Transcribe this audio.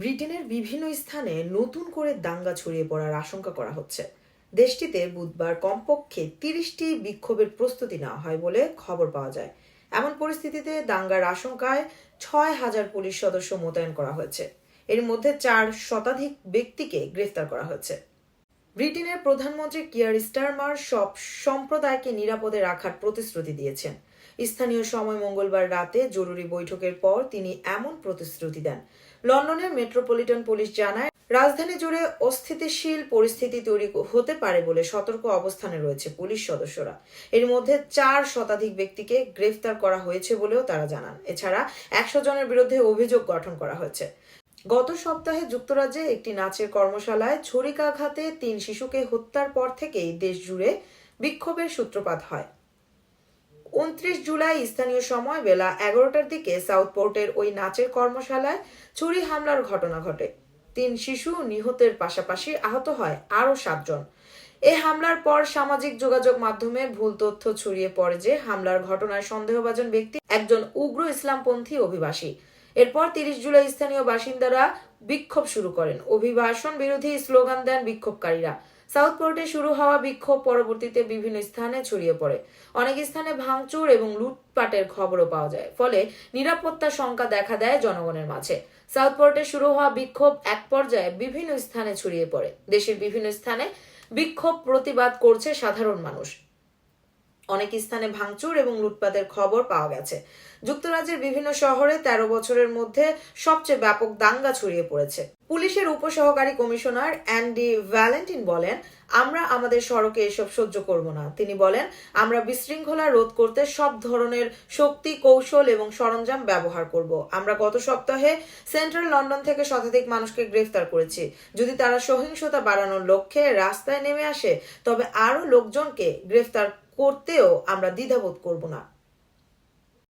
ব্রিটেনের বিভিন্ন স্থানে নতুন করে দাঙ্গা ছড়িয়ে পড়ার আশঙ্কা করা হচ্ছে। দেশটিতে বুধবার কমপক্ষে তিরিশটি বিক্ষোভের প্রস্তুতি নেওয়া হয় বলে খবর পাওয়া যায়। এমন পরিস্থিতিতে দাঙ্গার আশঙ্কায় ছয় হাজার পুলিশ সদস্য মোতায়েন করা হয়েছে। এর মধ্যে চার শতাধিক ব্যক্তিকে গ্রেফতার করা হয়েছে। ব্রিটেনের প্রধানমন্ত্রী কিয়ার স্টারমার সব সম্প্রদায়কে নিরাপদে রাখার প্রতিশ্রুতি দিয়েছেন। স্থানীয় সময় মঙ্গলবার রাতে জরুরি বৈঠকের পর তিনি এমন প্রতিশ্রুতি দেন। লন্ডনের মেট্রোপলিটন পুলিশ জানায়, রাজধানী জুড়ে অস্থিতিশীল পরিস্থিতি তৈরি হতে পারে বলে সতর্ক অবস্থানে রয়েছে পুলিশ সদস্যরা। এর মধ্যে চার শতাধিক ব্যক্তিকে গ্রেফতার করা হয়েছে বলেও তারা জানান। এছাড়া একশো জনের বিরুদ্ধে অভিযোগ গঠন করা হয়েছে। গত সপ্তাহে যুক্তরাজ্যে একটি নাচের কর্মশালায় ছুরিকাঘাতে তিন শিশুকে হত্যার পর থেকেই দেশ জুড়ে বিক্ষোভের সূত্রপাত হয়। উনত্রিশ জুলাই স্থানীয় সময় বেলা এগারোটার দিকে সাউথপোর্টের ওই নাচের কর্মশালায় ছুরি হামলার ঘটনা ঘটে। তিন শিশু নিহতের পাশাপাশি আহত হয় আরও সাতজন। এ হামলার পর সামাজিক যোগাযোগ মাধ্যমে ভুল তথ্য ছড়িয়ে পড়ে যে হামলার ঘটনায় সন্দেহভাজন ব্যক্তি একজন উগ্র ইসলামপন্থী অভিবাসী। এরপর তিরিশ জুলাই স্থানীয় বাসিন্দারা বিক্ষোভ শুরু করেন। অভিবাসন বিরোধী স্লোগান দেন বিক্ষোভকারীরা। সাউথপোর্টে শুরু হওয়া বিক্ষোভ পরবর্তীতে বিভিন্ন স্থানে ছড়িয়ে পড়ে। অনেক স্থানে ভাঙচুর এবং লুটপাটের খবরও পাওয়া যায়। ফলে নিরাপত্তা শঙ্কা দেখা দেয় জনগণের মাঝে। সাউথপোর্টে শুরু হওয়া বিক্ষোভ এক পর্যায়ে বিভিন্ন স্থানে ছড়িয়ে পড়ে। দেশের বিভিন্ন স্থানে বিক্ষোভ প্রতিবাদ করছে সাধারণ মানুষ। অনেক স্থানে ভাঙচুর এবং লুটপাতের খবর পাওয়া গেছে। যুক্তরাজ্যের বিভিন্ন শহরে তেরো বছরের মধ্যে সবচেয়ে ব্যাপক দাঙ্গা ছড়িয়ে পড়েছে। পুলিশের উপসহকারী কমিশনার অ্যান্ডি ভ্যালেন্টিন বলেন, আমরা আমাদের সড়কে এসব সহ্য করব না। তিনি বলেন, আমরা বিশৃঙ্খলা রোধ করতে সব ধরনের শক্তি, কৌশল এবং সরঞ্জাম ব্যবহার করব। আমরা গত সপ্তাহে সেন্ট্রাল লন্ডন থেকে শতাধিক মানুষকে গ্রেফতার করেছি। যদি তারা সহিংসতা বাড়ানোর লক্ষ্যে রাস্তায় নেমে আসে, তবে আরও লোকজনকে গ্রেফতার করতেও আমরা দ্বিধাবোধ করব না।